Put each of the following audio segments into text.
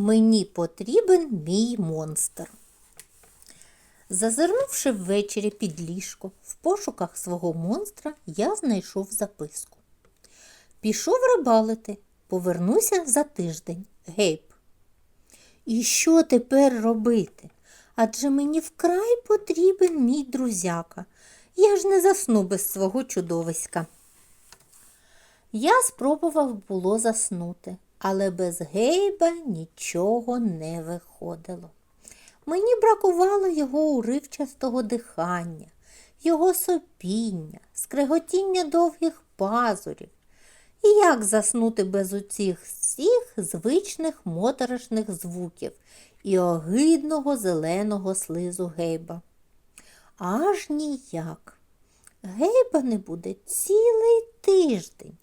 Мені потрібен мій монстр. Зазирнувши ввечері під ліжко в пошуках свого монстра, я знайшов записку. Пішов рибалити, повернуся за тиждень. Гейб. І що тепер робити? Адже мені вкрай потрібен мій друзяка. Я ж не засну без свого чудовиська. Я спробував було заснути, але без Гейба нічого не виходило. Мені бракувало його уривчастого дихання, його сопіння, скреготіння довгих пазурів. І як заснути без оцих всіх звичних моторошних звуків і огидного зеленого слизу гейба? Аж ніяк. Гейба не буде цілий тиждень,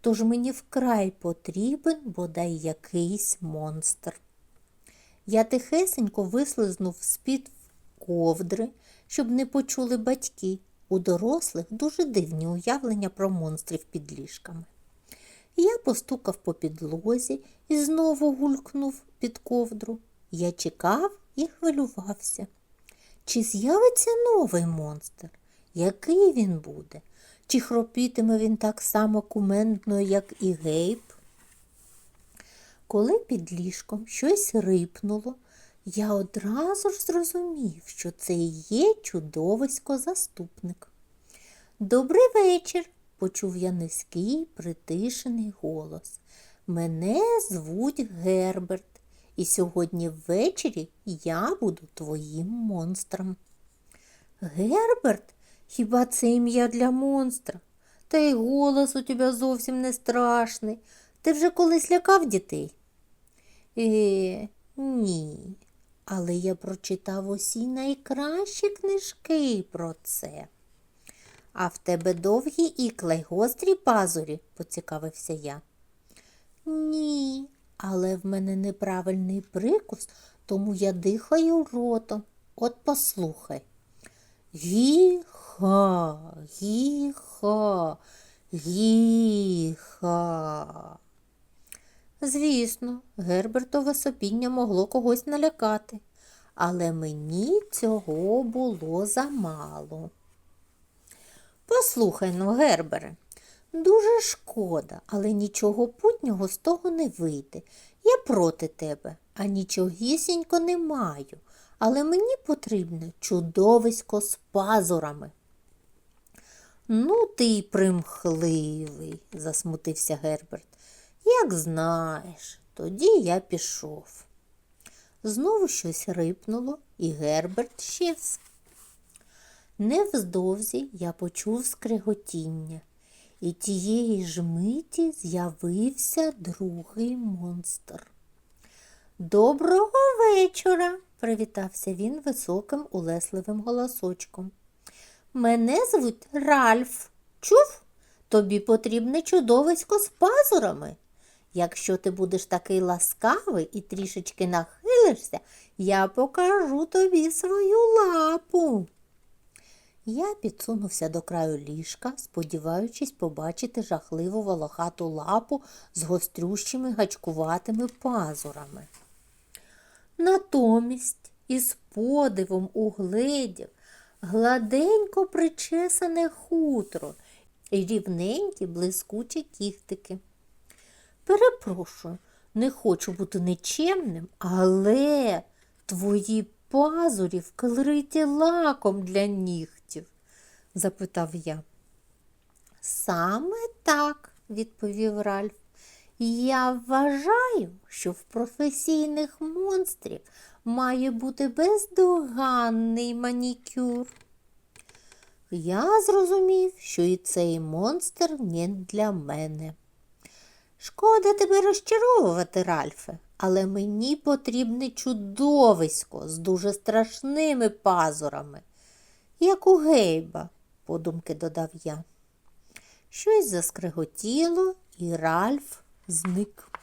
тож мені вкрай потрібен бодай якийсь монстр. Я тихесенько вислизнув з-під ковдри, щоб не почули батьки. У дорослих дуже дивні уявлення про монстрів під ліжками. Я постукав по підлозі і знову гулькнув під ковдру. Я чекав і хвилювався. Чи з'явиться новий монстр? Який він буде? Чи хропітиме він так само кументно, як і гейб? Коли під ліжком щось рипнуло, я одразу ж зрозумів, що це є чудовисько заступник. Добрий вечір, почув я низький, притишений голос. Мене звуть Герберт, і сьогодні ввечері я буду твоїм монстром. Герберт, хіба це ім'я для монстра? Та й голос у тебе зовсім не страшний. Ти вже колись лякав дітей? Е, ні. Але я прочитав усі найкращі книжки про це. А в тебе довгі ікла й гострі пазурі, поцікавився я. Ні, але в мене неправильний прикус, тому я дихаю ротом. От послухай. Гі-ха, гі-ха, гі-ха. Звісно, Гербертове сопіння могло когось налякати, але мені цього було замало. Послухай ну, Гербере, дуже шкода, але нічого путнього з того не вийде. Я проти тебе, а нічогісінько не маю, але мені потрібне чудовисько з пазурами. Ну, ти й примхливий, засмутився Герберт. Як знаєш, тоді я пішов. Знову щось рипнуло, і Герберт щез. Невздовзі я почув скриготіння, і тієї ж миті з'явився другий монстр. Доброго вечора, привітався він високим улесливим голосочком. Мене звуть Ральф. Чув? Тобі потрібне чудовисько з пазурами. Якщо ти будеш такий ласкавий і трішечки нахилишся, я покажу тобі свою лапу. Я підсунувся до краю ліжка, сподіваючись побачити жахливу волохату лапу з гострющими гачкуватими пазурами. Натомість із подивом угледів гладенько причесане хутро і рівненькі блискучі кіхтики. Перепрошую, не хочу бути нечемним, але твої пазурі вкриті лаком для нігтів? запитав я. Саме так, відповів Ральф. Я вважаю, що в професійних монстрів має бути бездоганний манікюр. Я зрозумів, що і цей монстр не для мене. Шкода тебе розчаровувати, Ральфе, але мені потрібне чудовисько з дуже страшними пазурами, як у Гейба, подумки додав я. Щось заскриготіло, і Ральф зник.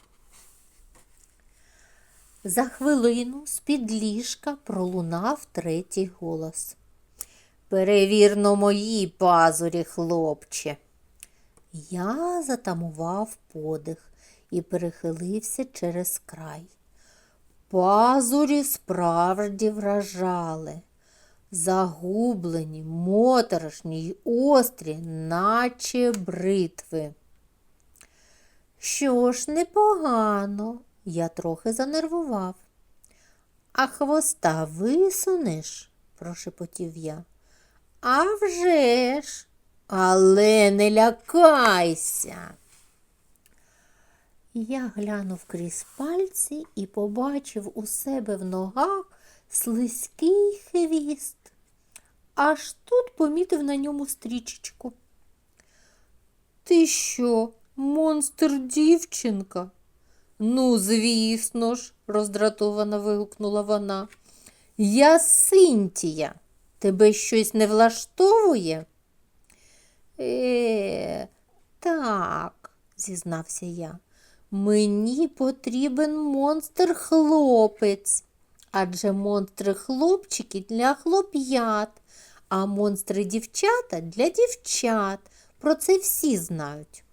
За хвилину з-під ліжка пролунав третій голос. Перевірно мої пазурі, хлопче. Я затамував подих і перехилився через край. Пазурі справді вражали. Загублені, моторошні й острі, наче бритви. Що ж, непогано, я трохи занервував. А хвоста висунеш, прошепотів я. «А вже ж, але не лякайся. Я глянув крізь пальці і побачив у себе в ногах слизький хвіст. Аж тут помітив на ньому стрічечку. Ти що, монстр дівчинка? Ну, звісно ж, роздратовано вигукнула вона. Я Синтія. Тебе щось не влаштовує? Е, так, зізнався я. Мені потрібен монстр хлопець. Адже монстри хлопчики для хлоп'ят, а монстри дівчата для дівчат. Про це всі знають.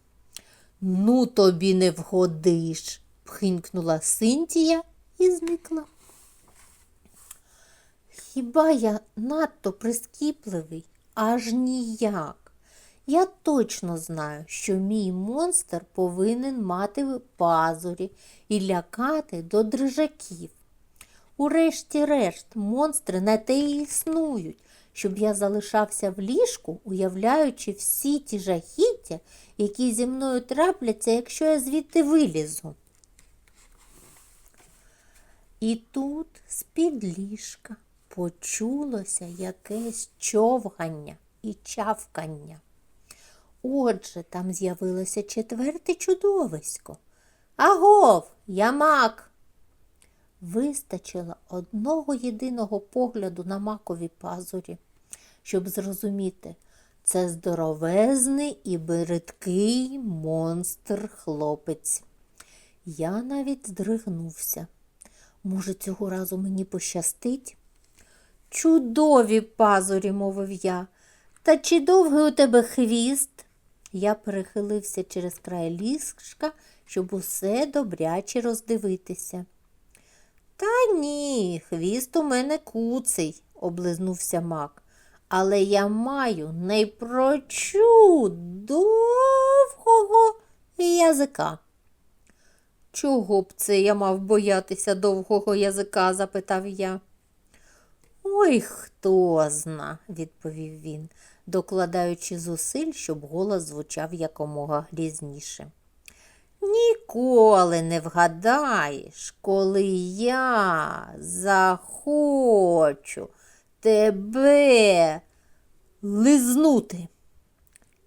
Ну, тобі не вгодиш, пхинькнула Синтія і зникла. Хіба я надто прискіпливий? Аж ніяк. Я точно знаю, що мій монстр повинен мати пазурі і лякати до дрижаків. Урешті-решт, монстри на те і існують, щоб я залишався в ліжку, уявляючи всі ті жахіття, які зі мною трапляться, якщо я звідти вилізу. І тут з-під ліжка почулося якесь човгання і чавкання. Отже, там з'явилося четверте чудовисько. Агов, я мак. Вистачило одного єдиного погляду на макові пазурі, щоб зрозуміти, це здоровезний і бридкий монстр хлопець. Я навіть здригнувся. Може, цього разу мені пощастить? Чудові пазурі, мовив я. Та чи довгий у тебе хвіст? Я перехилився через край ліжка, щоб усе добряче роздивитися. Та ні, хвіст у мене куций, облизнувся мак. Але я маю найпрочу довгого язика. Чого б це я мав боятися довгого язика? запитав я. Ой, хто зна, відповів він, докладаючи зусиль, щоб голос звучав якомога грізніше. Ніколи не вгадаєш, коли я захочу тебе лизнути.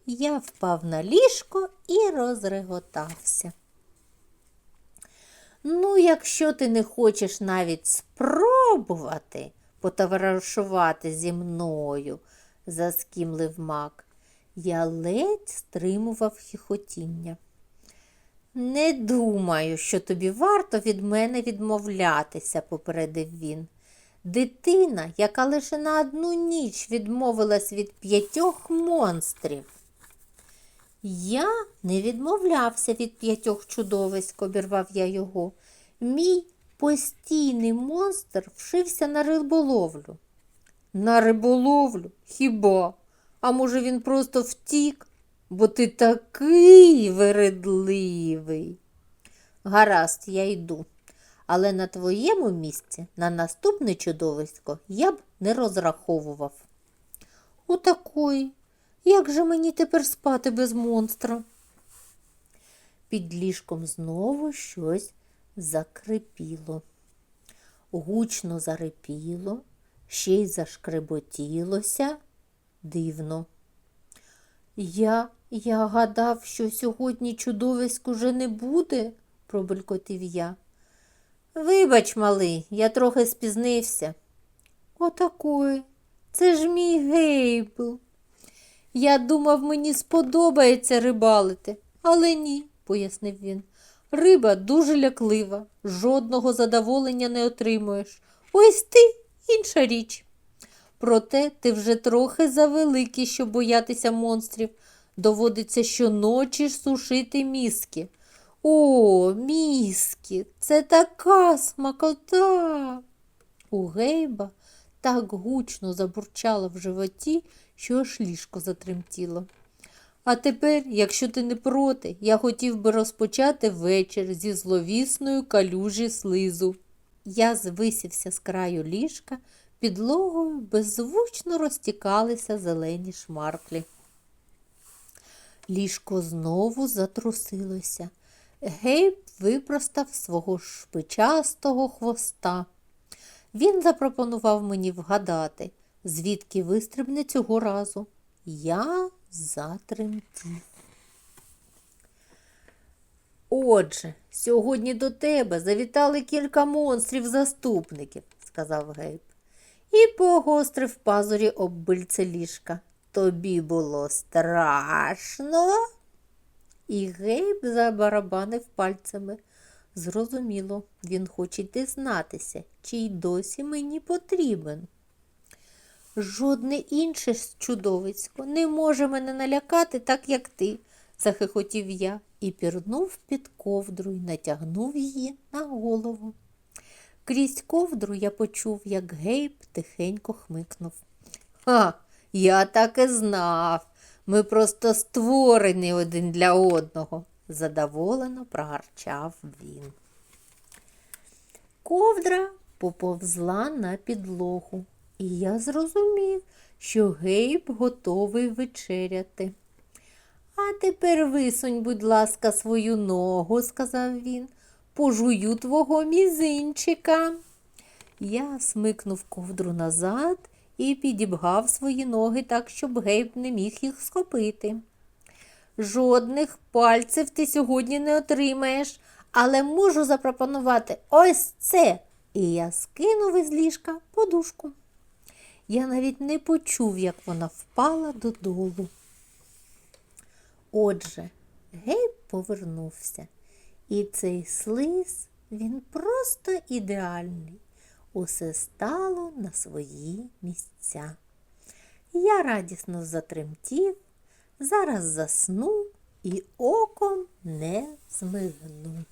Я впав на ліжко і розреготався. Ну, якщо ти не хочеш навіть спробувати потоваришувати зі мною, заскімлив мак, я ледь стримував хіхотіння. Не думаю, що тобі варто від мене відмовлятися, попередив він. Дитина, яка лише на одну ніч відмовилась від п'ятьох монстрів. Я не відмовлявся від п'ятьох чудовиськ, обірвав я його. Мій постійний монстр вшився на риболовлю. На риболовлю? Хіба? А може, він просто втік? Бо ти такий вередливий. Гаразд, я йду. Але на твоєму місці, на наступне чудовисько, я б не розраховував. Отакої. Як же мені тепер спати без монстра? Під ліжком знову щось закрипіло. Гучно зарипіло, ще й зашкреботілося. Дивно. Я я гадав, що сьогодні чудовиськ уже не буде, пробелькотив я. Вибач, малий, я трохи спізнився. Отакої. Це ж мій гейбл. Я думав, мені сподобається рибалити, але ні, пояснив він. Риба дуже ляклива, жодного задоволення не отримуєш. Ось ти інша річ. Проте ти вже трохи завеликий, щоб боятися монстрів. Доводиться щоночі сушити мізки. О, міскі, це така смакота. У Гейба так гучно забурчало в животі, що аж ліжко затремтіло. А тепер, якщо ти не проти, я хотів би розпочати вечір зі зловісної калюжі слизу. Я звисівся з краю ліжка, підлогою беззвучно розтікалися зелені шмарклі. Ліжко знову затрусилося. Гейб випростав свого шпичастого хвоста. Він запропонував мені вгадати, звідки вистрибне цього разу. Я затремтів. Отже, сьогодні до тебе завітали кілька монстрів-заступників, сказав Гейб, і погострив пазурі об бильце ліжка. Тобі було страшно? І Гейб забарабанив пальцями. Зрозуміло, він хоче дізнатися, чи й досі мені потрібен. Жодне інше чудовисько не може мене налякати так, як ти, захихотів я і пірнув під ковдру й натягнув її на голову. Крізь ковдру я почув, як Гейб тихенько хмикнув. Ха, я так і знав. Ми просто створені один для одного, задоволено прогарчав він. Ковдра поповзла на підлогу, і я зрозумів, що Гейб готовий вечеряти. А тепер висунь, будь ласка, свою ногу, сказав він, пожую твого мізинчика. Я смикнув ковдру назад і підібгав свої ноги так, щоб Гейб не міг їх схопити. Жодних пальців ти сьогодні не отримаєш, але можу запропонувати ось це. І я скинув із ліжка подушку. Я навіть не почув, як вона впала додолу. Отже, Гейб повернувся, і цей слиз він просто ідеальний. Усе стало на свої місця. Я радісно затремтів, зараз засну і оком не змигну.